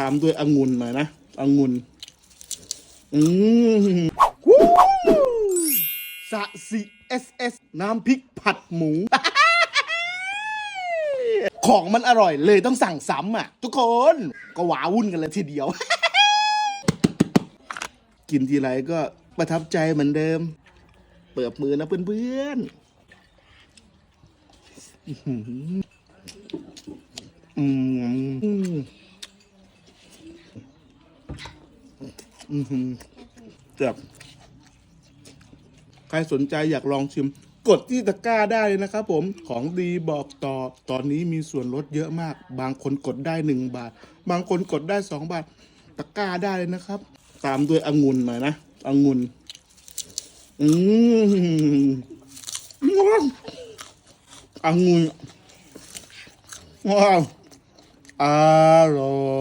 ตามด้วยองุ่นหน่อยนะองุ่นอืมสะสิเอสเอสน้ำพริกผัดหมู ของมันอร่อยเลยต้องสั่งซ้ำอะ ทุกคนก็หวาวุ่นกันเลยทีเดียว กินทีไรก็ประทับใจเหมือนเดิม เปิดมือนะเพื่อนๆอืม อืมแบบใครสนใจอยากลองชิม กดที่ตะกร้าได้เลยนะครับผมของดีบอกต่อตอนนี้มีส่วนลดเยอะมาก บางคนกดได้หนึ่งบาท บางคนกดได้สองบาท ตะกร้าได้เลยนะครับ ตามด้วยองุ่นหน่อยนะองุ่นอืมองุ่นว้าวอร่อย